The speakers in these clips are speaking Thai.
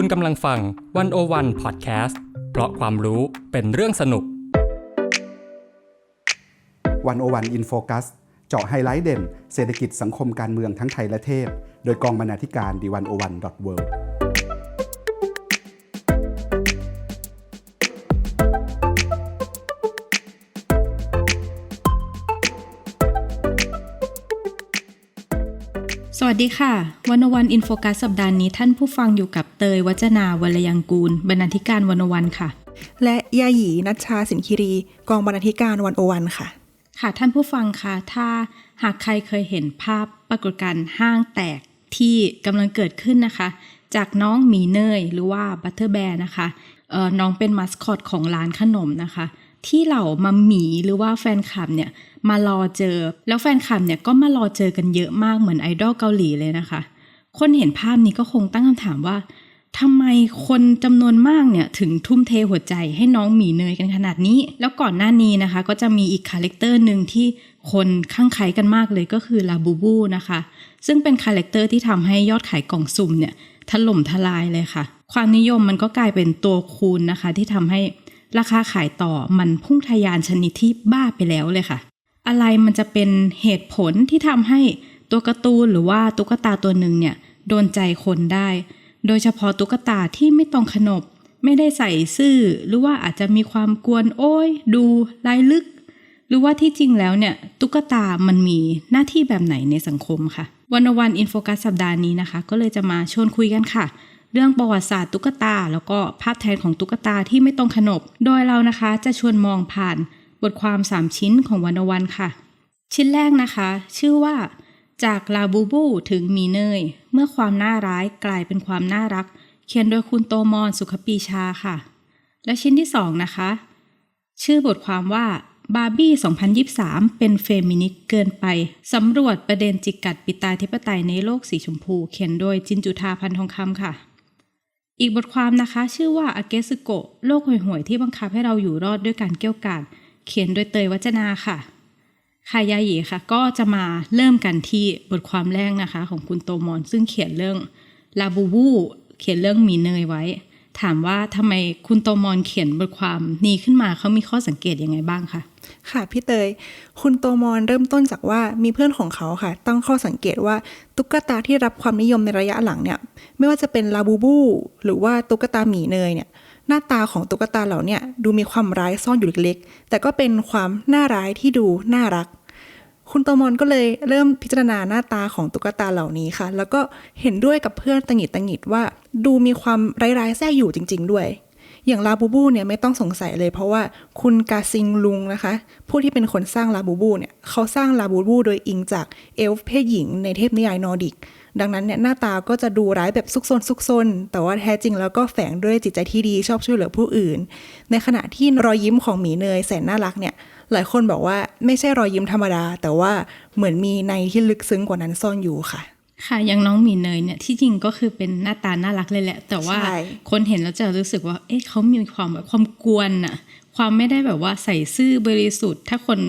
คุณกำลังฟังวันโอวันพอดแคสต์เพราะความรู้เป็นเรื่องสนุกวันโอวันอินโฟคัสเจาะไฮไลท์เด่น เศรษฐกิจสังคมการเมืองทั้งไทยและเทศ โดยกองบรรณาธิการดีวันโอวันดอทเวิ ดีค่ะ วันวันอินโฟกัสสัปดาห์นี้ท่านผู้ฟังอยู่กับเตยวัจนาวรยังกูล บรรณาธิการวันวันค่ะ และยาหยีนัชชาสินคิรี กองบรรณาธิการวันโอวันค่ะ ค่ะท่านผู้ฟังคะถ้าหากใครเคยเห็นภาพปรากฏการณ์ห้างแตกที่กำลังเกิดขึ้นนะคะ จากน้องหมีเนยหรือว่าบัตเตอร์แบร์นะคะเอ่อน้องเป็นมัสคอตของร้านขนมนะคะ ที่เหล่ามาหมีหรือว่าแฟนคลับเนี่ยมารอเจอ แล้วแฟนคลับเนี่ยก็มารอเจอกันเยอะมากเหมือนไอดอลเกาหลีเลยนะคะ คนเห็นภาพนี้ก็คงตั้งคำถามว่าทำไมคนจำนวนมากเนี่ยถึงทุ่มเทหัวใจให้น้องหมีเนยกันขนาดนี้ แล้วก่อนหน้านี้นะคะ ก็จะมีอีกคาแรคเตอร์หนึ่งที่คนข้างใครกันมากเลยก็คือลาบูบูนะคะ ซึ่งเป็นคาแรคเตอร์ที่ทำให้ยอดขายกล่องสุ่มเนี่ยถล่มทลายเลยค่ะ ความนิยมมันก็กลายเป็นตัวคูณนะคะ ที่ทำให้ ราคาขายต่อมันพุ่งทะยานชนิดที่บ้าไปแล้วเลยค่ะ อะไรมันจะเป็นเหตุผลที่ทำให้ตัวการ์ตูนหรือว่าตุ๊กตาตัวหนึ่งเนี่ยโดนใจคนได้ โดยเฉพาะตุ๊กตาที่ไม่ต้องขนบ ไม่ได้ใส่ซื่อ หรือว่าอาจจะมีความกวนโอ้ย ดูลายลึก หรือว่าที่จริงแล้วเนี่ย ตุ๊กตามันมีหน้าที่แบบไหนในสังคมค่ะวันวันอินโฟกัสสัปดาห์นี้นะคะ ก็เลยจะมาชวนคุยกันค่ะ เรื่องประวัติศาสตร์ตุ๊กตา แล้วก็ภาพแทนของตุ๊กตาที่ไม่ต้องขนบ โดยเรานะคะจะชวนมองผ่านบทความ 3 ชิ้นของวันวันค่ะ ชิ้นแรกนะคะ ชื่อว่า จากลาบูบูถึงมีเนย เมื่อความน่าร้ายกลายเป็นความน่ารัก เขียนโดยคุณโตมอนสุขปีชาค่ะ และชิ้นที่ 2 นะคะ ชื่อบทความว่าบาร์บี้ 2023 เป็นเฟมินิสต์เกินไป สำรวจประเด็นจิกกัดปิตาธิปไตยในโลกสีชมพู เขียนโดยจินจุธาพันทองคำค่ะ อีกบทความนะคะ ชื่อว่าอาเกสุโกะโลกห่วยๆที่บังคับให้เราอยู่รอดด้วยการเกี่ยวกาดเขียนโดยเตยวัจนาค่ะคายาหยีค่ะก็จะมาเริ่มกันที่บทความแรกนะคะ ของคุณโตมอนซึ่งเขียนเรื่องลาบูบูเขียนเรื่องมีเนยไว้ ถามว่าทำไมคุณโตมอนเขียนบทความนี้ขึ้นมาเขามีข้อสังเกตยังไงบ้างคะค่ะพี่เตย คุณโตมอนเริ่มต้นจากว่ามีเพื่อนของเขาค่ะ ตั้งข้อสังเกตว่าตุ๊กตาที่รับความนิยมในระยะหลังเนี่ยไม่ว่าจะเป็นลาบูบู หรือว่าตุ๊กตาหมีเนยเนี่ยหน้าตาของตุ๊กตาเหล่านี่ยดูมีความร้ายซ่อนอยู่เล็กๆ แต่ก็เป็นความน่าร้ายที่ดูน่ารัก คุณโตมอนก็เลยเริ่มพิจารณาหน้าตาของตุ๊กตาเหล่านี้ค่ะ แล้วก็เห็นด้วยกับเพื่อนตังหิดตังหิดว่า ดูมีความร้ายๆแทรกอยู่จริง ๆ ด้วย อย่างลาบูบูเนี่ยไม่ต้องสงสัยเลยเพราะว่าคุณกาซิงลุงนะคะ ผู้ที่เป็นคนสร้างลาบูบูเนี่ยเขาสร้างลาบูบูโดยอิงจากเอลฟ์เพศหญิงในเทพนิยายนอร์ดิก ดังนั้นเนี่ยหน้าตาก็จะดูร้ายแบบซุกซนซุกซนแต่ว่าแท้จริงแล้วก็แฝงด้วยจิตใจที่ดีชอบช่วยเหลือผู้อื่น ในขณะที่รอยยิ้มของหมีเนยแสนน่ารักเนี่ย หลายคนบอกว่าไม่ใช่รอยยิ้มธรรมดา แต่ว่าเหมือนมีในที่ลึกซึ้งกว่านั้นซ่อนอยู่ค่ะ ค่ะอย่างน้องหมีเนยเนี่ยที่จริงก็คือเป็นหน้าตาน่ารักเลยแหละ แต่ว่าคนเห็นแล้วจะรู้สึกว่า เอ๊ะเขามีความแบบความกวนอะความไม่ได้แบบว่าใส่ซื่อบริสุทธิ์ ถ้าคน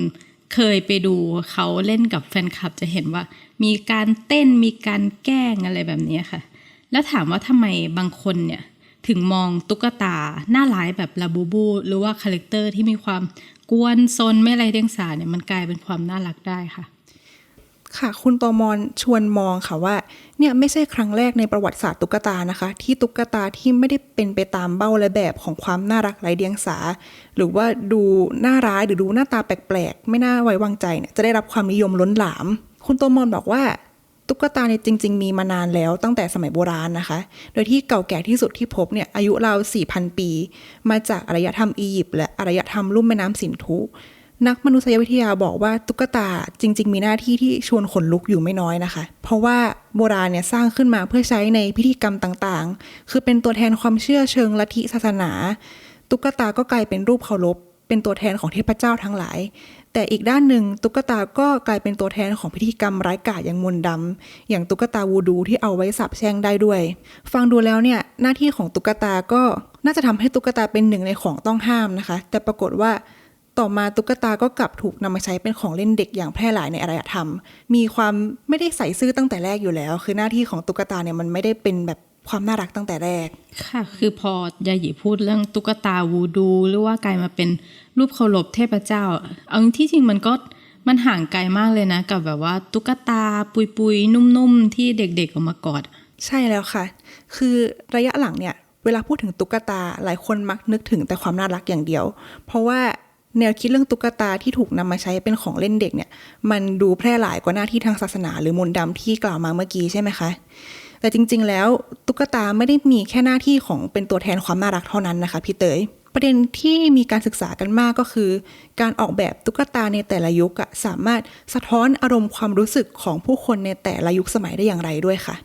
เคยไปดูเขาเล่นกับแฟนคลับจะเห็นว่า มีการเต้นมีการแกล้งอะไรแบบนี้ค่ะ แล้วถามว่าทำไมบางคนเนี่ยถึงมองตุ๊กตาหน้าร้ายแบบลาบูบู หรือว่าคาแรคเตอร์ที่มีความ กวนซนไม่ไรเดียงสาเนี่ยมันกลายเป็นความน่ารักได้ค่ะ ค่ะคุณโตมอนชวนมองค่ะว่าเนี่ยไม่ใช่ครั้งแรกในประวัติศาสตร์ตุ๊กตานะคะ ที่ตุ๊กตาที่ไม่ได้เป็นไปตามเบ้าและแบบของความน่ารักไร้เดียงสา หรือว่าดูน่าร้ายหรือดูหน้าตาแปลกๆ ไม่น่าไว้วางใจเนี่ยจะได้รับความนิยมล้นหลาม คุณโตมอนบอกว่า ตุ๊กตาเนี่ยจริง ๆ มีมานานแล้วตั้งแต่สมัยโบราณนะคะ โดยที่เก่าแก่ที่สุดที่พบเนี่ยอายุราว 4,000 ปี มาจากอารยธรรมอียิปต์และอารยธรรมลุ่มแม่น้ำสินธุ นักมนุษยวิทยาบอกว่าตุ๊กตาจริง ๆ มีหน้าที่ที่ชวนขนลุกอยู่ไม่น้อยนะคะ เพราะว่าโบราณเนี่ยสร้างขึ้นมาเพื่อใช้ในพิธีกรรมต่างๆ คือเป็นตัวแทนความเชื่อเชิงลัทธิศาสนา ตุ๊กตาก็กลายเป็นรูปเคารพเป็นตัวแทนของเทพเจ้าทั้งหลาย แต่อีกด้านหนึ่งตุ๊กตาก็กลายเป็นตัวแทนของพิธีกรรมร้ายกาจอย่างมนต์ดำอย่างตุ๊กตาวูดูที่เอาไว้สาบแช่งได้ด้วย ฟังดูแล้วเนี่ยหน้าที่ของตุ๊กตาก็น่าจะทำให้ตุ๊กตาเป็นหนึ่งในของต้องห้ามนะคะ แต่ปรากฏว่าต่อมาตุ๊กตาก็กลับถูกนำมาใช้เป็นของเล่นเด็กอย่างแพร่หลายในอารยธรรม มีความไม่ได้ใส่ซื่อตั้งแต่แรกอยู่แล้ว คือหน้าที่ของตุ๊กตาเนี่ยมันไม่ได้เป็นแบบ ความน่ารักตั้งแต่แรก ค่ะ คือพอยาหยีพูดเรื่องตุ๊กตาวูดู หรือว่ากลายมาเป็นรูปเคารพเทพเจ้า เอาที่จริงมันก็มันห่างไกลมากเลยนะ กับแบบว่าตุ๊กตาปุยปุยๆนุ่มๆ ที่เด็กๆเอามากอด ใช่แล้วค่ะ คือระยะหลังเนี่ย เวลาพูดถึงตุ๊กตาหลายคนมักนึกถึงแต่ความน่ารักอย่างเดียว เพราะว่าแนวคิดเรื่องตุ๊กตาที่ถูกนำมาใช้เป็นของเล่นเด็กเนี่ย มันดูแพร่หลายกว่าหน้าที่ทางศาสนา หรือมนต์ดำที่กล่าวมาเมื่อกี้ใช่ไหมคะ แต่จริง ๆ แล้วตุ๊กตาไม่ได้มีแค่หน้าที่ของเป็นตัวแทนความน่ารักเท่านั้นนะคะพี่เตยประเด็นที่มีการศึกษากันมากก็คือ การออกแบบตุ๊กตาในแต่ละยุคสามารถสะท้อนอารมณ์ความรู้สึกของผู้คนในแต่ละยุคสมัยได้อย่างไรด้วยค่ะ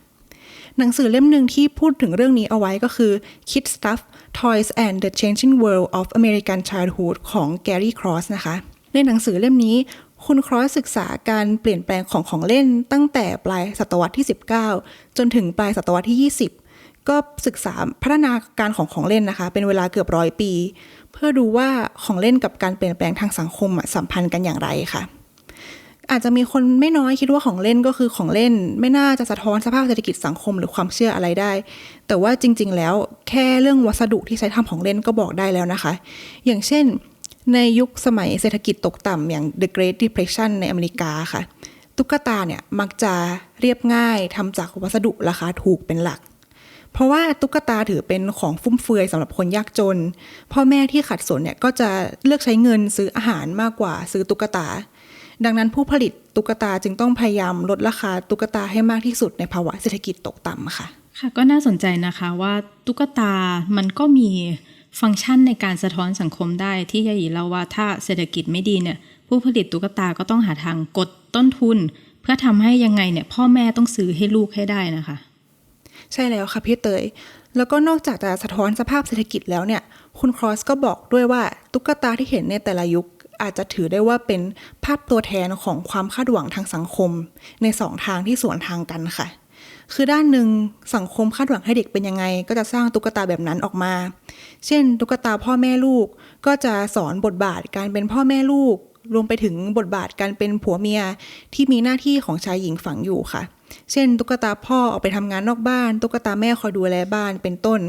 หนังสือเล่มหนึ่งที่พูดถึงเรื่องนี้เอาไว้ก็คือ Kid Stuff Toys and the Changing World of American Childhood ของ Gary Cross นะคะ ในหนังสือเล่มนี้ คุณครอสศึกษาการเปลี่ยนแปลงของของเล่นตั้งแต่ปลายศตวรรษที่ 19 จนถึงปลายศตวรรษที่ 20 ก็ศึกษาพัฒนาการของของเล่นนะคะ เป็นเวลาเกือบร้อยปี เพื่อดูว่าของเล่นกับการเปลี่ยนแปลงทางสังคมสัมพันธ์กันอย่างไรค่ะ อาจจะมีคนไม่น้อยคิดว่าของเล่นก็คือของเล่น ไม่น่าจะสะท้อนสภาพเศรษฐกิจสังคมหรือความเชื่ออะไรได้ แต่ว่าจริง ๆ แล้วแค่เรื่องวัสดุที่ใช้ทำของเล่นก็บอกได้แล้วนะคะ อย่างเช่น ในยุคสมัยเศรษฐกิจตกต่ำอย่าง The Great Depression ในอเมริกาค่ะ ตุ๊กตาเนี่ยมักจะเรียบง่ายทำจากวัสดุราคาถูกเป็นหลัก เพราะว่าตุ๊กตาถือเป็นของฟุ่มเฟือยสำหรับคนยากจน พ่อแม่ที่ขัดสนเนี่ยก็จะเลือกใช้เงินซื้ออาหารมากกว่าซื้อตุ๊กตา ดังนั้นผู้ผลิตตุ๊กตาจึงต้องพยายามลดราคาตุ๊กตาให้มากที่สุดในภาวะเศรษฐกิจตกต่ำค่ะ ค่ะก็น่าสนใจนะคะว่าตุ๊กตามันก็มี ฟังก์ชันในการสะท้อนสังคมได้ที่ยาหยีเล่าว่าถ้าเศรษฐกิจไม่ดีเนี่ยผู้ผลิตตุ๊กตาก็ต้องหาทางกดต้นทุน เพื่อทำให้ยังไงเนี่ยพ่อแม่ต้องซื้อให้ลูกให้ได้นะคะ ใช่แล้วค่ะพี่เตย แล้วก็นอกจากจะสะท้อนสภาพเศรษฐกิจแล้วเนี่ย คุณครอสก็บอกด้วยว่าตุ๊กตาที่เห็นในแต่ละยุคอาจจะถือได้ว่าเป็นภาพตัวแทนของความคาดหวังทางสังคม ในสองทางที่สวนทางกันค่ะ คือด้านหนึ่งสังคมคาดหวังให้เด็กเป็นยังไง ก็จะสร้างตุ๊กตาแบบนั้นออกมา เช่น ตุ๊กตาพ่อแม่ลูกก็จะสอนบทบาทการเป็นพ่อแม่ลูก รวมไปถึงบทบาทการเป็นผัวเมียที่มีหน้าที่ของชายหญิงฝังอยู่ค่ะ เช่น ตุ๊กตาพ่อออกไปทำงานนอกบ้าน ตุ๊กตาแม่คอยดูแลบ้านเป็นต้น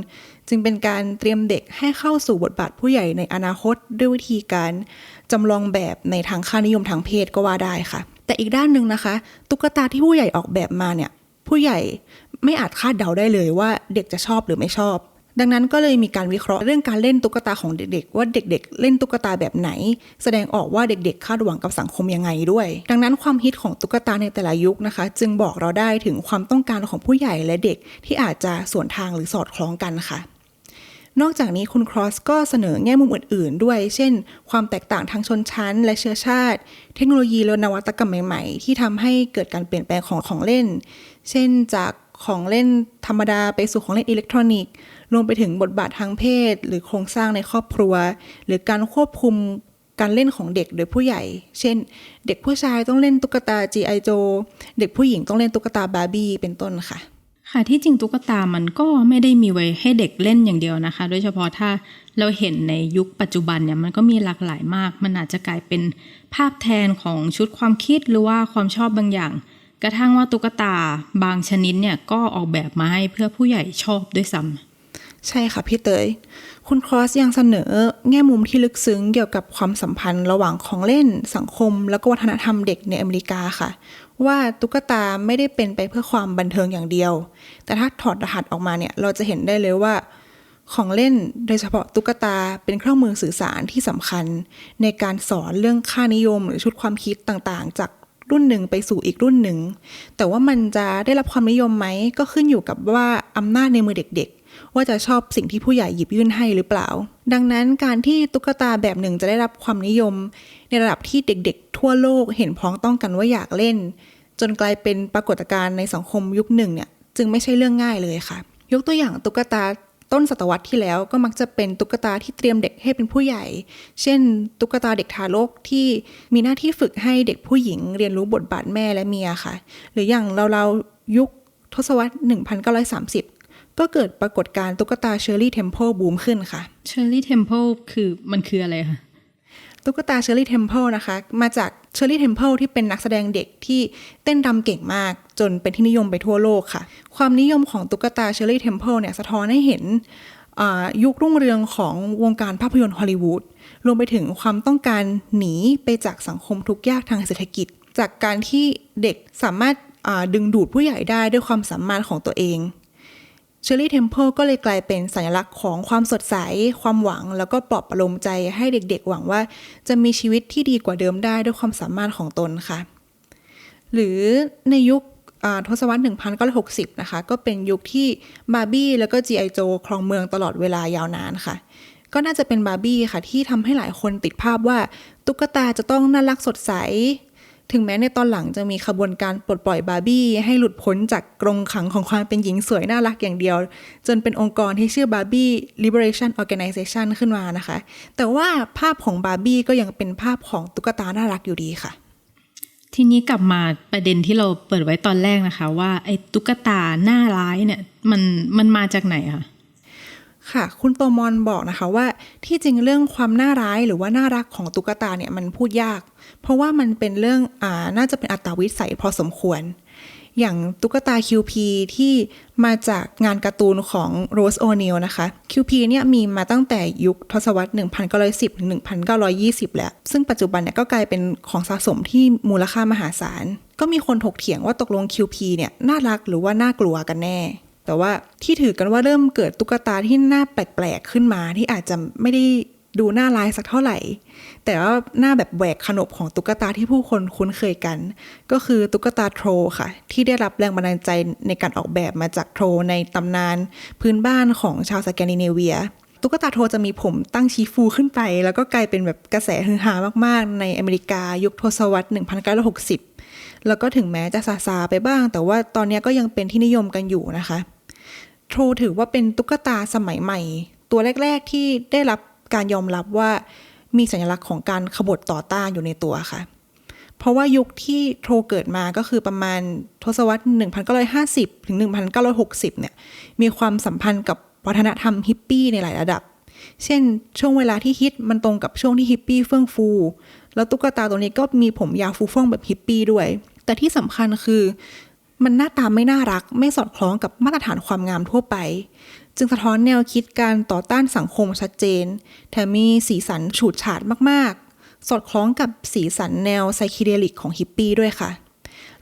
จึงเป็นการเตรียมเด็กให้เข้าสู่บทบาทผู้ใหญ่ในอนาคตด้วยวิธีการจำลองแบบในทางค่านิยมทางเพศก็ว่าได้ค่ะแต่อีกด้านหนึ่งนะคะ ตุ๊กตาที่ผู้ใหญ่ออกแบบมาเนี่ย ผู้ใหญ่ไม่อาจคาดเดาได้เลยว่าเด็กจะชอบหรือไม่ชอบ ดังนั้นก็เลยมีการวิเคราะห์เรื่องการเล่นตุ๊กตาของเด็กๆ ว่าเด็กๆ เล่นตุ๊กตาแบบไหน แสดงออกว่าเด็กๆ คาดหวังกับสังคมยังไงด้วย ดังนั้นความฮิตของตุ๊กตาในแต่ละยุคนะคะ จึงบอกเราได้ถึงความต้องการของผู้ใหญ่และเด็กที่อาจจะสวนทางหรือสอดคล้องกันค่ะนอกจากนี้คุณครอสก็เสนอแง่มุมอื่น ๆ ด้วย เช่น ความแตกต่างทางชนชั้น และเชื้อชาติ เทคโนโลยีและนวัตกรรมใหม่ ๆ ที่ทำให้เกิดการเปลี่ยนแปลงของของเล่น เช่นจากของเล่นธรรมดาไปสู่ของเล่นอิเล็กทรอนิกส์รวมไปถึงบทบาททางเพศ หรือโครงสร้างในครอบครัว หรือการควบคุมการเล่นของเด็กโดยผู้ใหญ่ เช่น เด็กผู้ชายต้องเล่นตุ๊กตา G.I. Joe เด็กผู้หญิงต้องเล่นตุ๊กตาบาร์บี้เป็นต้นค่ะ ค่ะที่จริงตุ๊กตามันก็ไม่ได้มีไว้ให้เด็กเล่นอย่างเดียวนะคะ โดยเฉพาะถ้าเราเห็นในยุคปัจจุบันเนี่ยมันก็มีหลากหลายมาก มันอาจจะกลายเป็นภาพแทนของชุดความคิดหรือว่าความชอบบางอย่าง กระทั่งว่าตุ๊กตาบางชนิดเนี่ยก็ออกแบบมาให้เพื่อผู้ใหญ่ชอบด้วยซ้ำใช่ค่ะพี่เตย คุณครอสยังเสนอแง่มุมที่ลึกซึ้งเกี่ยวกับความสัมพันธ์ระหว่างของเล่นสังคม แล้วก็วัฒนธรรมเด็กในอเมริกาค่ะ ว่าตุ๊กตาไม่ได้เป็นไปเพื่อความบันเทิงอย่างเดียว แต่ถ้าถอดรหัสออกมาเนี่ยเราจะเห็นได้เลยว่าของเล่นโดยเฉพาะตุ๊กตาเป็นเครื่องมือสื่อสารที่สำคัญ ในการสอนเรื่องค่านิยมหรือชุดความคิดต่างๆ จาก รุ่นหนึ่งไปสู่อีกรุ่นหนึ่ง แต่ว่ามันจะได้รับความนิยมไหมก็ขึ้นอยู่กับว่าอำนาจในมือเด็กๆ ว่าจะชอบสิ่งที่ผู้ใหญ่หยิบยื่นให้หรือเปล่า ดังนั้นการที่ตุ๊กตาแบบหนึ่งจะได้รับความนิยม ในระดับที่เด็กๆ ทั่วโลกเห็นพ้องต้องกันว่าอยากเล่น จนกลายเป็นปรากฏการณ์ในสังคมยุคหนึ่งเนี่ยจึงไม่ใช่เรื่องง่ายเลยค่ะ ยกตัวอย่างตุ๊กตา ต้นศตวรรษที่แล้วก็มักจะเป็นตุ๊กตาที่เตรียมเด็กให้เป็นผู้ใหญ่ เช่น ตุ๊กตาเด็กทารกที่มีหน้าที่ฝึกให้เด็กผู้หญิง เรียนรู้บทบาทแม่และเมียค่ะ หรืออย่างเราๆยุคทศวรรษ 1930 ก็เกิดปรากฏการณ์ตุ๊กตาเชอร์รี่เทมเพิลบูมขึ้นค่ะเชอร์รี่เทมเพิลคือมันคืออะไรคะ ตุ๊กตาเชอร์รี่เทมเพิลนะคะ มาจากเชอร์รี่เทมเพิลที่เป็นนักแสดงเด็กที่เต้นรำเก่งมาก จนเป็นที่นิยมไปทั่วโลกค่ะ ความนิยมของตุ๊กตาเชอร์รี่เทมเพิลเนี่ยสะท้อนให้เห็นยุครุ่งเรืองของวงการภาพยนตร์ฮอลลีวูดรวมไปถึงความต้องการหนีไปจากสังคมทุกข์ยากทางเศรษฐกิจ จากการที่เด็กสามารถดึงดูดผู้ใหญ่ได้ด้วยความสามารถของตัวเอง เชอร์รี่เทมเพิลก็เลยกลายเป็นสัญลักษณ์ของความสดใส ความหวัง แล้วก็ปลอบประโลมใจให้เด็กๆ หวังว่า จะมีชีวิตที่ดีกว่าเดิมได้ด้วยความสามารถของตนค่ะ หรือในยุคทศวรรษ 1960 นะคะ ก็เป็นยุคที่บาร์บี้แล้วก็ G.I. Joe ครองเมืองตลอดเวลายาวนานค่ะ ก็น่าจะเป็นบาร์บี้ค่ะที่ทำให้หลายคนติดภาพว่า ตุ๊กตาจะต้องน่ารักสดใส ถึงแม้ในตอนหลังจะมีขบวนการปลดปล่อยบาร์บี้ให้หลุดพ้นจากกรงขังของความเป็นหญิงสวยน่ารักอย่างเดียว จนเป็นองค์กรที่ชื่อบาร์บี้ Liberation Organization ขึ้นมานะคะ แต่ว่าภาพของบาร์บี้ก็ยังเป็นภาพของตุ๊กตาน่ารักอยู่ดีค่ะ ทีนี้กลับมาประเด็นที่เราเปิดไว้ตอนแรกนะคะ ว่าไอ้ตุ๊กตาหน้าร้ายเนี่ยมันมันมาจากไหนคะ ค่ะ คุณโตมอนบอกนะคะว่าที่จริงเรื่องความน่าร้ายหรือว่าน่ารักของตุ๊กตาเนี่ยมันพูดยาก เพราะว่ามันเป็นเรื่องอ่าน่าจะเป็นอัตวิสัยพอสมควร อย่างตุ๊กตา QP ที่มาจากงานการ์ตูนของโรสโอ n นลนะคะ QP เนี่ยมีมาตั้งแต่ยุคทศวรรษ 1910ถึง1920 แล้ว ซึ่งปัจจุบันเนี่ยก็กลายเป็นของสะสมที่มูลค่ามหาศาล ก็มีคนถกเถียงว่าตกลง QP เนี่ยน่ารักหรือว่าน่ากลัวกันแน่ แต่ว่าที่ถือกันว่าเริ่มเกิดตุ๊กตาที่หน้าแปลกๆขึ้นมาที่อาจจะไม่ได้ดูน่าร้ายสักเท่าไหร่ แต่ว่าหน้าแบบแหวกขนบของตุ๊กตาที่ผู้คนคุ้นเคยกัน ก็คือตุ๊กตาโทรค่ะ ที่ได้รับแรงบันดาลใจในการออกแบบมาจากโทรในตำนาน พื้นบ้านของชาวสแกนดิเนเวีย ตุ๊กตาโทรจะมีผมตั้งชี้ฟูขึ้นไป แล้วก็กลายเป็นแบบกระแสฮือฮามากๆ ในอเมริกายุคทศวรรษ 1960 แล้วก็ถึงแม้จะซาซาไปบ้าง แต่ว่าตอนนี้ก็ยังเป็นที่นิยมกันอยู่นะคะ ทรถือว่าเป็นตุ๊กตาสมัยใหม่ ตัวแรก ๆ ที่ได้รับการยอมรับว่ามีสัญลักษณ์ของการขบฏต่อต้านอยู่ในตัวค่ะ เพราะว่ายุคที่โทรเกิดมาก็คือประมาณทศวรรษ 1950 ถึง 1960 เนี่ย มีความสัมพันธ์กับวัฒนธรรมฮิปปี้ในหลายระดับ เช่น ช่วงเวลาที่ฮิตมันตรงกับช่วงที่ฮิปปี้เฟื่องฟู แล้วตุ๊กตาตัวนี้ก็มีผมยาวฟูฟ่องแบบฮิปปี้ด้วย แต่ที่สำคัญคือ มันหน้าตาไม่น่ารัก ไม่สอดคล้องกับมาตรฐานความงามทั่วไป จึงสะท้อนแนวคิดการต่อต้านสังคมชัดเจน แถมมีสีสันฉูดฉาดมากๆ สอดคล้องกับสีสันแนวไซคิเดลิกของฮิปปี้ด้วยค่ะ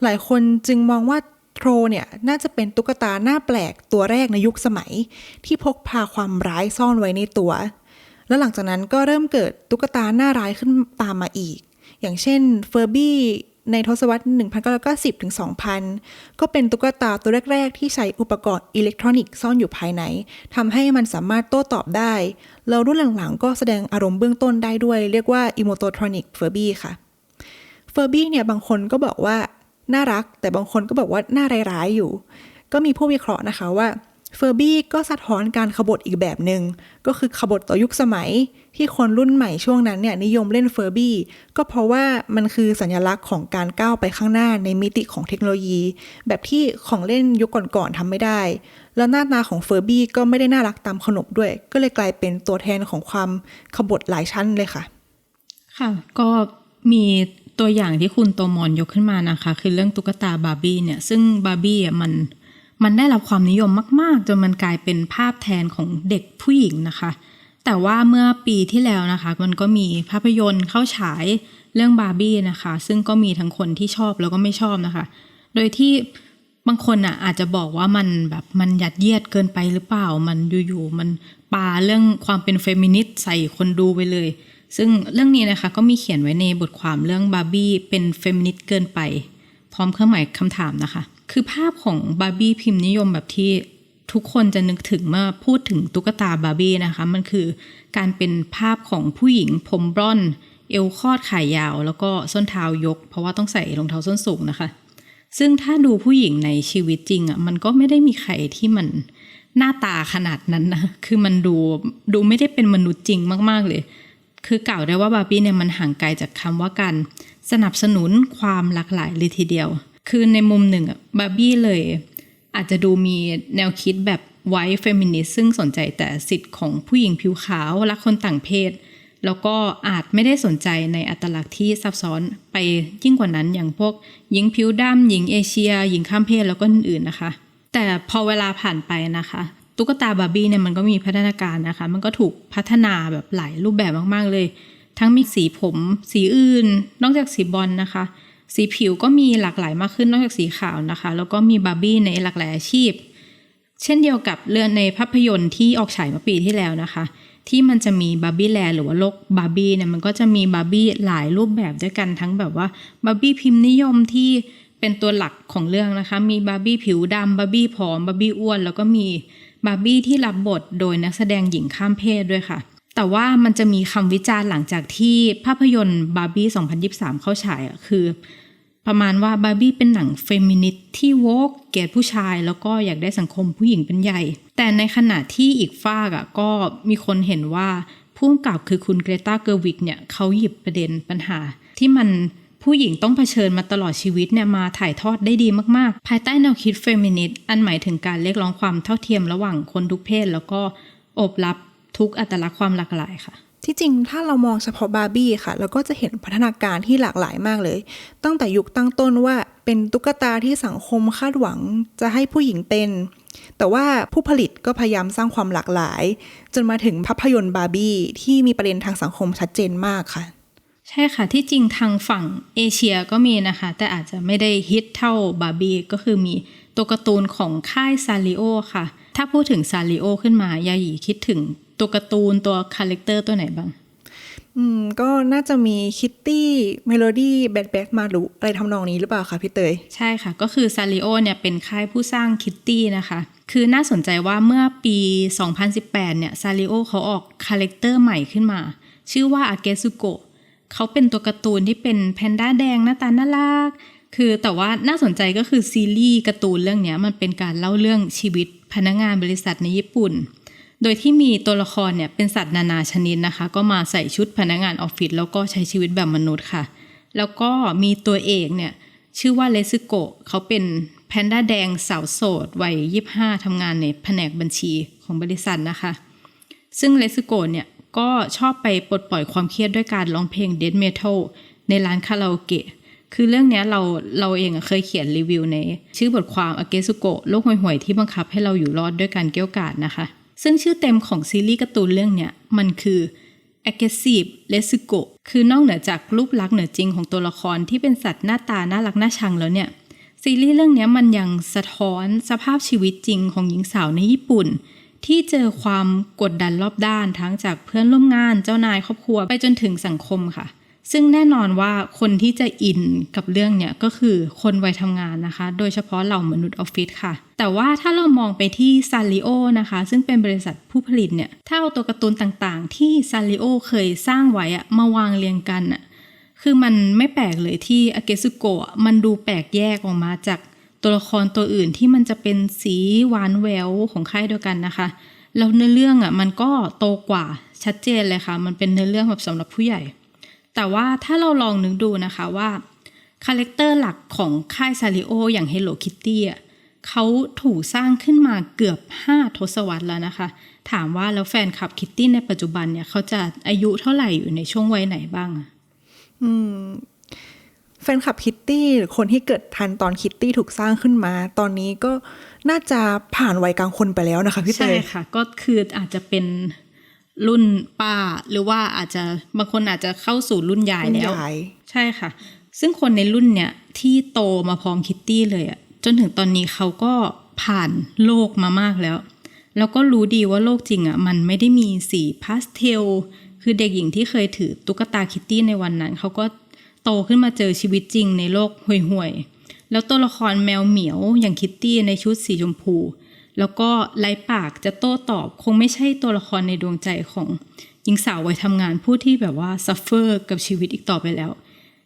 หลายคนจึงมองว่าโทรเนี่ยน่าจะเป็นตุ๊กตาหน้าแปลกตัวแรกในยุคสมัย ที่พกพาความร้ายซ่อนไว้ในตัว แล้วหลังจากนั้นก็เริ่มเกิดตุ๊กตาหน้าร้ายขึ้นตามมาอีก อย่างเช่นเฟอร์บี้ ในทศวรรษ 1990 ถึง 2000 ก็เป็นตุ๊กตาตัวแรก ๆ ที่ใช้อุปกรณ์อิเล็กทรอนิกส์ซ่อนอยู่ภายในทำให้มันสามารถโต้ตอบได้ แล้วรุ่นหลังๆ ก็แสดงอารมณ์เบื้องต้นได้ด้วย เรียกว่า Emotronic Furby ค่ะเฟอร์บี้เนี่ยบางคนก็บอกว่าน่ารัก แต่บางคนก็บอกว่าน่าร้ายๆอยู่ ก็มีผู้วิเคราะห์นะคะว่า เฟอร์บี้ก็สะท้อนการขบฏอีกแบบหนึง่งก็คือขบฏต่อยุคสมัย ที่คนรุ่นใหม่ช่วงนั้นเนี่ยนิยมเล่นเฟอร์บี้ก็เพราะว่ามันคือสัญลักษณ์ของการก้าวไปข้างหน้าในมิติของเทคโนโลยี แบบที่ของเล่นยุคก่อนๆทำไม่ได้ แล้วหน้าตาของเฟอร์บี้ก็ไม่ได้น่ารักตามขนบด้วย ก็เลยกลายเป็นตัวแทนของความขบฏหลายชั้นเลยค่ะ ค่ะ ก็มีตัวอย่างที่คุณโตมอนยกขึ้นมานะคะ คือเรื่องตุ๊กตาบาร์บี้เนี่ยซึ่งบาร์บี้อะมัน มันได้รับความนิยมมาก ๆ จนมันกลายเป็นภาพแทนของเด็กผู้หญิงนะคะ แต่ว่าเมื่อปีที่แล้วนะคะ มันก็มีภาพยนตร์เข้าฉายเรื่องบาร์บี้นะคะ ซึ่งก็มีทั้งคนที่ชอบแล้วก็ไม่ชอบนะคะ โดยที่บางคนอะอาจจะบอกว่ามันแบบมันยัดเยียดเกินไปหรือเปล่า มันอยู่ๆมันปาเรื่องความเป็นเฟมินิสต์ใส่คนดูไปเลย ซึ่งเรื่องนี้นะคะก็มีเขียนไว้ในบทความเรื่องบาร์บี้เป็นเฟมินิสต์เกินไป พร้อมเครื่องหมายคำถามนะคะ คือภาพของบาร์บี้พิมพ์นิยมแบบที่ทุกคนจะนึกถึงเมื่อพูดถึงตุ๊กตาบาร์บี้นะคะ มันคือการเป็นภาพของผู้หญิงผมบรอนซ์เอวคอดขายยาว แล้วก็ส้นเท้ายก เพราะว่าต้องใส่รองเท้าส้นสูงนะคะ ซึ่งถ้าดูผู้หญิงในชีวิตจริงอะมันก็ไม่ได้มีใครที่มันหน้าตาขนาดนั้นนะ คือมันดูดูไม่ได้เป็นมนุษย์จริงมาก ๆ เลย คือกล่าวได้ว่าบาร์บี้เนี่ยมันห่างไกลจากคำว่าการสนับสนุนความหลากหลายเลยทีเดียว คือในมุมหนึ่งอะบาร์บี้เลย อาจจะดูมีแนวคิดแบบไวท์เฟมินิสต์ซึ่งสนใจแต่สิทธิ์ของผู้หญิงผิวขาวและคนต่างเพศ แล้วก็อาจไม่ได้สนใจในอัตลักษณ์ที่ซับซ้อนไปยิ่งกว่านั้นอย่างพวกหญิงผิวดำหญิงเอเชีย หญิงข้ามเพศแล้วก็อื่นๆนะคะ แต่พอเวลาผ่านไปนะคะตุ๊กตาบาร์บี้เนี่ยมันก็มีพัฒนาการนะคะ มันก็ถูกพัฒนาแบบหลายรูปแบบมากๆเลย ทั้งมีสีผม สีอื่น นอกจากสีบอลนะคะ สีผิวก็มีหลากหลายมากขึ้นนอกจากสีขาวนะคะ แล้วก็มีบาร์บี้ในหลากหลายอาชีพ เช่นเดียวกับเรื่องในภาพยนตร์ที่ออกฉายเมื่อปีที่แล้วนะคะ ที่มันจะมีบาร์บี้แลนด์หรือว่าโลกบาร์บี้เนี่ยมันก็จะมีบาร์บี้หลายรูปแบบด้วยกันทั้งแบบว่าบาร์บี้พิมพ์นิยมที่เป็นตัวหลักของเรื่องนะคะ มีบาร์บี้ผิวดำบาร์บี้ผอมบาร์บี้อ้วนแล้วก็มีบาร์บี้ที่รับบทโดยนักแสดงหญิงข้ามเพศด้วยค่ะ แต่ว่ามันจะมีคำวิจารณ์หลังจากที่ภาพยนตร์บาร์บี้ 2023 เข้าฉายอะคือ ประมาณว่าบาร์บี้เป็นหนังเฟมินิสต์ที่โวกเกลียดผู้ชาย แล้วก็อยากได้สังคมผู้หญิงเป็นใหญ่ แต่ในขณะที่อีกฝากอะก็มีคนเห็นว่าผู้กำกับคือคุณเกรตาเกอร์วิกเนี่ยเขาหยิบประเด็นปัญหา ที่มันผู้หญิงต้องเผชิญมาตลอดชีวิตเนี่ยมาถ่ายทอดได้ดีมากๆ ภายใต้แนวคิดเฟมินิสต์อันหมายถึงการเรียกร้องความเท่าเทียมระหว่างคนทุกเพศ แล้วก็อบรับ ทุกอัตลักษณ์ความหลากหลายค่ะ ที่จริงถ้าเรามองเฉพาะบาร์บี้ค่ะเราก็จะเห็นพัฒนาการที่หลากหลายมากเลย ตั้งแต่ยุคตั้งต้นว่าเป็นตุ๊กตาที่สังคมคาดหวังจะให้ผู้หญิงเป็น แต่ว่าผู้ผลิตก็พยายามสร้างความหลากหลาย จนมาถึงภาพยนตร์บาร์บี้ที่มีประเด็นทางสังคมชัดเจนมากค่ะใช่ค่ะ ที่จริงทางฝั่งเอเชียก็มีนะคะ แต่อาจจะไม่ได้ฮิตเท่าบาร์บี้ก็คือมีตัวการ์ตูนของค่ายซาริโอค่ะ ถ้าพูดถึงซาริโอขึ้นมายาหยีคิดถึง ตัวการ์ตูนตัวคาแรคเตอร์ตัวไหนบ้าง อืม ก็น่าจะมีคิตตี้เมโลดี้แบดแบดมารุอะไรทำนองนี้หรือเปล่าคะพี่เตย ใช่ค่ะ ก็คือซาริโอเนี่ยเป็นค่ายผู้สร้างคิตตี้นะคะ คือน่าสนใจว่าเมื่อปี 2018 เนี่ยซาริโอเขาออกคาแรคเตอร์ใหม่ขึ้นมา ชื่อว่าอาเกซุโกะเขาเป็นตัวการ์ตูนที่เป็นแพนด้าแดงหน้าตาน่ารักคือแต่ว่าน่าสนใจก็คือซีรีส์การ์ตูนเรื่องเนี้ยมันเป็นการเล่าเรื่องชีวิตพนักงานบริษัทในญี่ปุ่น โดยที่มีตัวละครเนี่ยเป็นสัตว์นานาชนิดนะคะ ก็มาใส่ชุดพนักงานออฟฟิศแล้วก็ใช้ชีวิตแบบมนุษย์ค่ะ แล้วก็มีตัวเอกเนี่ยชื่อว่าเลซึโกะเขาเป็นแพนด้าแดงสาวโสดวัย25ทำงานในแผนกบัญชีของบริษัทนะคะ ซึ่งเลซึโกะเนี่ยก็ชอบไปปลดปล่อยความเครียดด้วยการร้องเพลงเด a เมทัลในร้านคาราโอเกะ คือเรื่องนี้เราเราเองเคยเขียนรีวิวใน ชื่อบทความอเกซุโกะโลกห่วยๆที่บังคับให้เราอยู่รอดด้วยการเกี้ยวกาดนะคะ ซึ่งชื่อเต็มของซีรีส์การ์ตูนเรื่องเนี้ยมันคือ aggressive l e s u g o คือนอกเหนือจากรูปลักษณ์เหนือจริงของตัวละครที่เป็นสัตว์หน้าตาน่ารักน่าชังแล้วเนี่ย ซีรีส์เรื่องนี้มันยังสะท้อนสภาพชีวิตจริงของหญิงสาวในญี่ปุ่น ที่เจอความกดดันรอบด้านทั้งจากเพื่อนร่วมงานเจ้านายครอบครัวไปจนถึงสังคมค่ะ ซึ่งแน่นอนว่าคนที่จะอินกับเรื่องเนี่ยก็คือคนวัยทำงานนะคะ โดยเฉพาะเหล่ามนุษย์ออฟฟิศค่ะ แต่ว่าถ้าเรามองไปที่ซาริโอนะคะ ซึ่งเป็นบริษัทผู้ผลิตเนี่ย ถ้าเอาตัวการ์ตูนต่างๆ ที่ซาริโอเคยสร้างไว้อะมาวางเรียงกันอะคือมันไม่แปลกเลยที่อาเกซุโกะมันดูแปลกแยกออกมาจากตัวละครตัวอื่นที่มันจะเป็นสีหวานแววของค่ายเดียวกันนะคะแล้วเนื้อเรื่องอะมันก็โตกว่าชัดเจนเลยค่ะ มันเป็นเนื้อเรื่องแบบสำหรับผู้ใหญ่ แต่ว่าถ้าเราลองนึกดูนะคะว่าคาแรคเตอร์หลักของค่ายซาริโออย่าง Hello Kitty อะเขาถูกสร้างขึ้นมาเกือบ 5 ทศวรรษแล้วนะคะ ถามว่าแล้วแฟนคลับคิตตี้ในปัจจุบันเนี่ยเขาจะอายุเท่าไหร่อยู่ในช่วงวัยไหนบ้างอะแฟนคลับคิตตี้หรือคนที่เกิดทันตอนคิตตี้ถูกสร้างขึ้นมา ตอนนี้ก็น่าจะผ่านวัยกลางคนไปแล้วนะคะพี่เตใช่ยค่ะ ก็คืออาจจะเป็น รุ่นป้า หรือว่าอาจจะบางคนอาจจะเข้าสู่รุ่นยายรุ่นแล้วยายใช่ค่ะ ซึ่งคนในรุ่นเนี่ยที่โตมาพร้อมคิตตี้เลยอะจนถึงตอนนี้เขาก็ผ่านโลกมามากแล้ว แล้วก็รู้ดีว่าโลกจริงอะมันไม่ได้มีสีพาสเทล คือเด็กหญิงที่เคยถือตุ๊กตาคิตตี้ในวันนั้น เขาก็โตขึ้นมาเจอชีวิตจริงในโลกห่วยๆแล้วตัวละครแมวเหมียวอย่างคิตตี้ในชุดสีชมพู แล้วก็ไร้ปากจะโต้ตอบคงไม่ใช่ตัวละครในดวงใจของหญิงสาววัยทำงานผู้ที่แบบว่าซัฟเฟอร์กับชีวิตอีกต่อไปแล้ว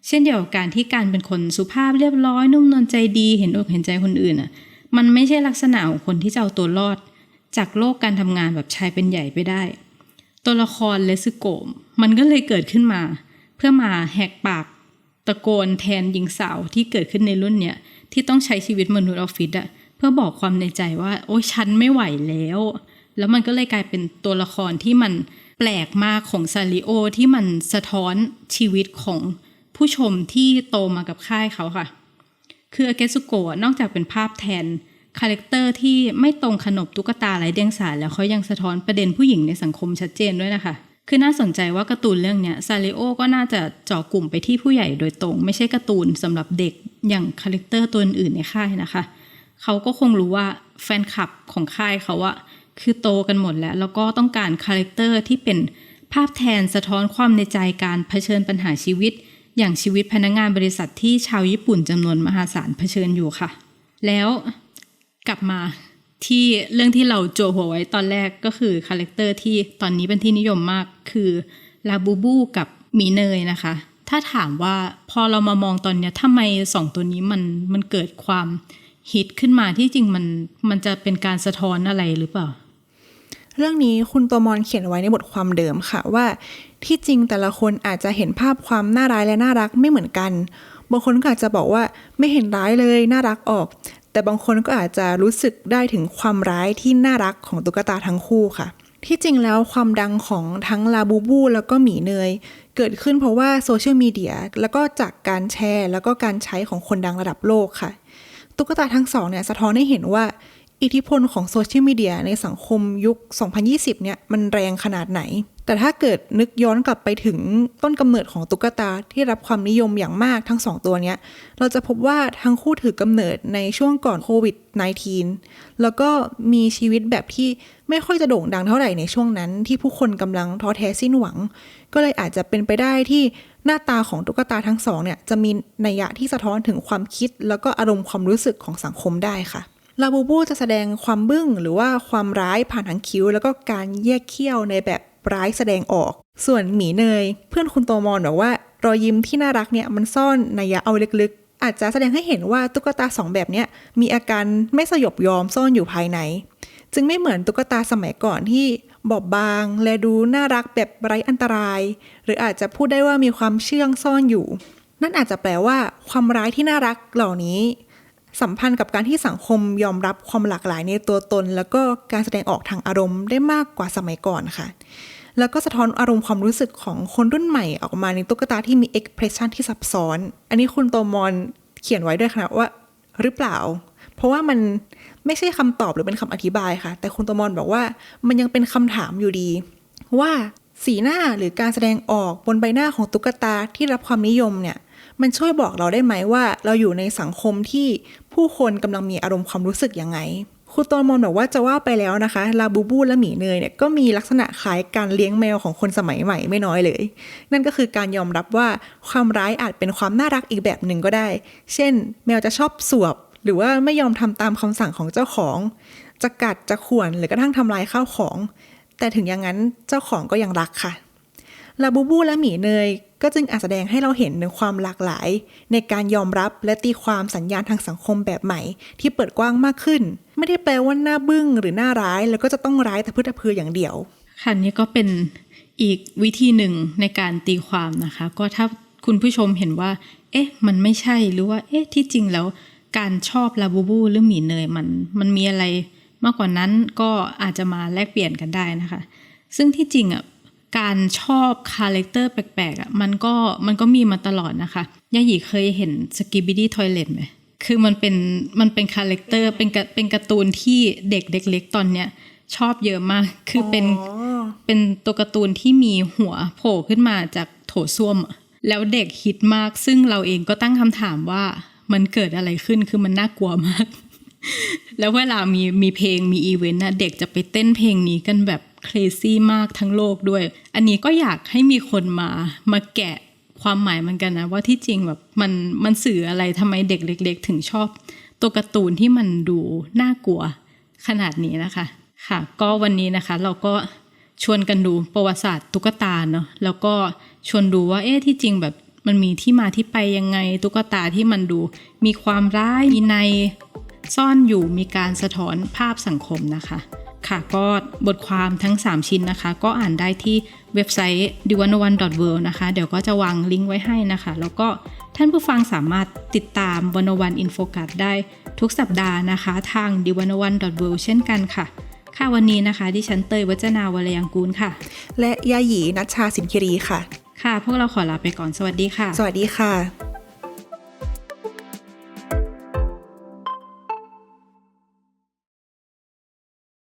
เช่นเดียวกับการที่การเป็นคนสุภาพเรียบร้อย นุ่มนวลใจดีเห็นอกเห็นใจคนอื่นอะมันไม่ใช่ลักษณะของคนที่จะเอาตัวรอด จากโลกการทำงานแบบชายเป็นใหญ่ไปได้ ตัวละครเลสโกมมันก็เลยเกิดขึ้นมา เพื่อมาแหกปากตะโกนแทนหญิงสาวที่เกิดขึ้นในรุ่นเนี้ยที่ต้องใช้ชีวิตมนุษย์ออฟฟิศอะ เพื่อบอกความในใจว่า โอ้ยฉันไม่ไหวแล้ว แล้วมันก็เลยกลายเป็นตัวละครที่มันแปลกมากของซาริโอที่มันสะท้อนชีวิตของผู้ชมที่โตมากับค่ายเขาค่ะ คืออาเกสุโกะนอกจากเป็นภาพแทนคาแรคเตอร์ที่ไม่ตรงขนบตุ๊กตาไร้เดียงสาแล้วเขายังสะท้อนประเด็นผู้หญิงในสังคมชัดเจนด้วยนะคะ คือน่าสนใจว่าการ์ตูนเรื่องเนี้ยซาริโอก็น่าจะเจาะกลุ่มไปที่ผู้ใหญ่โดยตรง ไม่ใช่การ์ตูนสำหรับเด็กอย่างคาแรคเตอร์ตัวอื่นในค่ายนะคะ เขาก็คงรู้ว่าแฟนคลับของค่ายเขาอะคือโตกันหมดแล้ว แล้วก็ต้องการคาแรคเตอร์ที่เป็นภาพแทนสะท้อนความในใจการเผชิญปัญหาชีวิต อย่างชีวิตพนักงานบริษัทที่ชาวญี่ปุ่นจำนวนมหาศาลเผชิญอยู่ค่ะ แล้วกลับมาที่เรื่องที่เราโจหัวไว้ตอนแรกก็คือคาแรคเตอร์ที่ตอนนี้เป็นที่นิยมมากคือลาบูบูกับมีเนยนะคะ ถ้าถามว่าพอเรามามองตอนเนี้ยทำไมสองตัวนี้มันมันเกิดความ ฮิตขึ้นมาที่จริงมันมันจะเป็นการสะท้อนอะไรหรือเปล่า เรื่องนี้คุณตัวมอนเขียนไว้ในบทความเดิมค่ะว่า ที่จริงแต่ละคนอาจจะเห็นภาพความน่าร้ายและน่ารักไม่เหมือนกัน บางคนก็อาจจะบอกว่าไม่เห็นร้ายเลยน่ารักออก แต่บางคนก็อาจจะรู้สึกได้ถึงความร้ายที่น่ารักของตุ๊กตาทั้งคู่ค่ะที่จริงแล้วความดังของทั้งลาบูบูแล้วก็หมีเนย เกิดขึ้นเพราะว่าโซเชียลมีเดียแล้วก็จากการแชร์ แล้วก็การใช้ของคนดังระดับโลกค่ะ ตุ๊กตาทั้งสองเนี่ยสะท้อนให้เห็นว่าอิทธิพลของโซเชียลมีเดียในสังคมยุค 2020 เนี่ยมันแรงขนาดไหน แต่ถ้าเกิดนึกย้อนกลับไปถึงต้นกำเนิดของตุ๊กตาที่รับความนิยมอย่างมากทั้งสองตัวเนี้ย เราจะพบว่าทั้งคู่ถือกำเนิดในช่วงก่อนโควิด -19 แล้วก็มีชีวิตแบบที่ไม่ค่อยจะโด่งดังเท่าไหร่ในช่วงนั้น ที่ผู้คนกำลังท้อแท้สิ้นหวัง ก็เลยอาจจะเป็นไปได้ที่ หน้าตาของตุ๊กตาทั้งสองเนี่ยจะมีนัยยะที่สะท้อนถึงความคิด แล้วก็อารมณ์ความรู้สึกของสังคมได้ค่ะลาบูบูจะแสดงความบึ้งหรือว่าความร้ายผ่านทางคิ้ว แล้วก็การแยกเขี้ยวในแบบร้ายแสดงออก ส่วนหมีเนย เพื่อนคุณโตมอนบอกว่ารอยยิ้มที่น่ารักเนี่ยมันซ่อนนัยยะเอาลึกๆ อาจจะแสดงให้เห็นว่าตุ๊กตาสองแบบเนี้ยมีอาการไม่สยบยอมซ่อนอยู่ภายใน จึงไม่เหมือนตุ๊กตาสมัยก่อนที่ บอบบาง และดูน่ารักแบบไร้อันตราย หรืออาจจะพูดได้ว่ามีความเชื่องซ่อนอยู่ นั่นอาจจะแปลว่าความร้ายที่น่ารักเหล่านี้ สัมพันธ์กับการที่สังคมยอมรับความหลากหลายในตัวตน แล้วก็การแสดงออกทางอารมณ์ได้มากกว่าสมัยก่อนค่ะ แล้วก็สะท้อนอารมณ์ความรู้สึกของคนรุ่นใหม่ออกมาในตุ๊กตาที่มีเอ็กเพรสชันที่ซับซ้อน อันนี้คุณโตมอนเขียนไว้ด้วยค่ะว่า หรือเปล่า เพราะว่ามันไม่ใช่คำตอบหรือเป็นคำอธิบายค่ะ แต่คุณตมอนบอกว่ามันยังเป็นคำถามอยู่ดี ว่าสีหน้าหรือการแสดงออกบนใบหน้าของตุ๊กตาที่รับความนิยมเนี่ย มันช่วยบอกเราได้ไหมว่า เราอยู่ในสังคมที่ผู้คนกำลังมีอารมณ์ความรู้สึกยังไงคุณโตมอนบอกว่าจะว่าไปแล้วนะคะ ลาบูบูและหมีเนยเนี่ยก็มีลักษณะคล้ายการเลี้ยงแมวของคนสมัยใหม่ไม่น้อยเลย นั่นก็คือการยอมรับว่าความร้ายอาจเป็นความน่ารักอีกแบบหนึ่งก็ได้ เช่น แมวจะชอบสวบ หรือว่าไม่ยอมทำตามคำสั่งของเจ้าของ จะกัดจะข่วนหรือกระทั่งทำลายข้าวของ แต่ถึงอย่างนั้นเจ้าของก็ยังรักค่ะลาบูบูและหมีเนยก็จึงอาจแสดงให้เราเห็นถึงความหลากหลาย ในการยอมรับและตีความสัญญาณทางสังคมแบบใหม่ ที่เปิดกว้างมากขึ้น ไม่ได้แปลว่าหน้าบึ้งหรือหน้าร้าย แล้วก็จะต้องร้ายแต่พืชพืออย่างเดียว ค่ะนี่ก็เป็นอีกวิธีหนึ่งในการตีความนะคะ ก็ถ้าคุณผู้ชมเห็นว่า เอ๊ะ มันไม่ใช่หรือว่า เอ๊ะที่จริงแล้ว การชอบลาบูบูหรือหมีเนยมันมันมีอะไรมากกว่านั้นก็อาจจะมาแลกเปลี่ยนกันได้นะคะ ซึ่งที่จริงอะการชอบคาแรคเตอร์แปลกๆอะมันก็มันก็มีมาตลอดนะคะย่าหยีเคยเห็นสกิบิดี้ทอยเลตไหมคือมันเป็นมันเป็นคาแรคเตอร์เป็นกะเป็นการ์ตูนที่เด็กเล็กๆตอนเนี้ยชอบเยอะมาก คือเป็นเป็นตัวการ์ตูนที่มีหัวโผล่ขึ้นมาจากโถส้วมอะแล้วเด็กฮิตมาก ซึ่งเราเองก็ตั้งคำถามว่า มันเกิดอะไรขึ้นคือมันน่ากลัวมาก แล้วเวลามีมีเพลงมีอีเวนต์นะเด็กจะไปเต้นเพลงนี้กันแบบเครซี่มากทั้งโลกด้วย อันนี้ก็อยากให้มีคนมามาแกะความหมายมันกันนะ ว่าที่จริงแบบมันมันสื่ออะไรทำไมเด็กเล็ก ๆ ถึงชอบ ตัวการ์ตูนที่มันดูน่ากลัวขนาดนี้นะคะ ค่ะ ก็วันนี้นะคะเราก็ชวนกันดูประวัติศาสตร์ตุ๊กตาเนาะแล้วก็ชวนดูว่าเอ๊ะที่จริงแบบ มันมีที่มาที่ไปยังไง ตุ๊กตาที่มันดู มีความร้ายมีในซ่อนอยู่มีการสะท้อนภาพสังคมนะคะ ค่ะก็บทความทั้ง 3 ชิ้นนะคะ ก็อ่านได้ที่เว็บไซต์ d i w a n o n e w o r l d นะคะ เดี๋ยวก็จะวางลิงก์ไว้ให้นะคะ แล้วก็ท่านผู้ฟังสามารถติดตามวันวันอินโฟกัสได้ทุกสัปดาห์นะคะ ทาง d i w a n o n e w o r l d เช่นกันค่ะค่ะวันนี้นะคะดิฉันเตยวัจนาวรยังกูลค่ะ และยาหยีนัชชาสินคิรีค่ะ ค่ะ พวกเราขอลาไปก่อนสวัสดีค่ะ สวัสดีค่ะ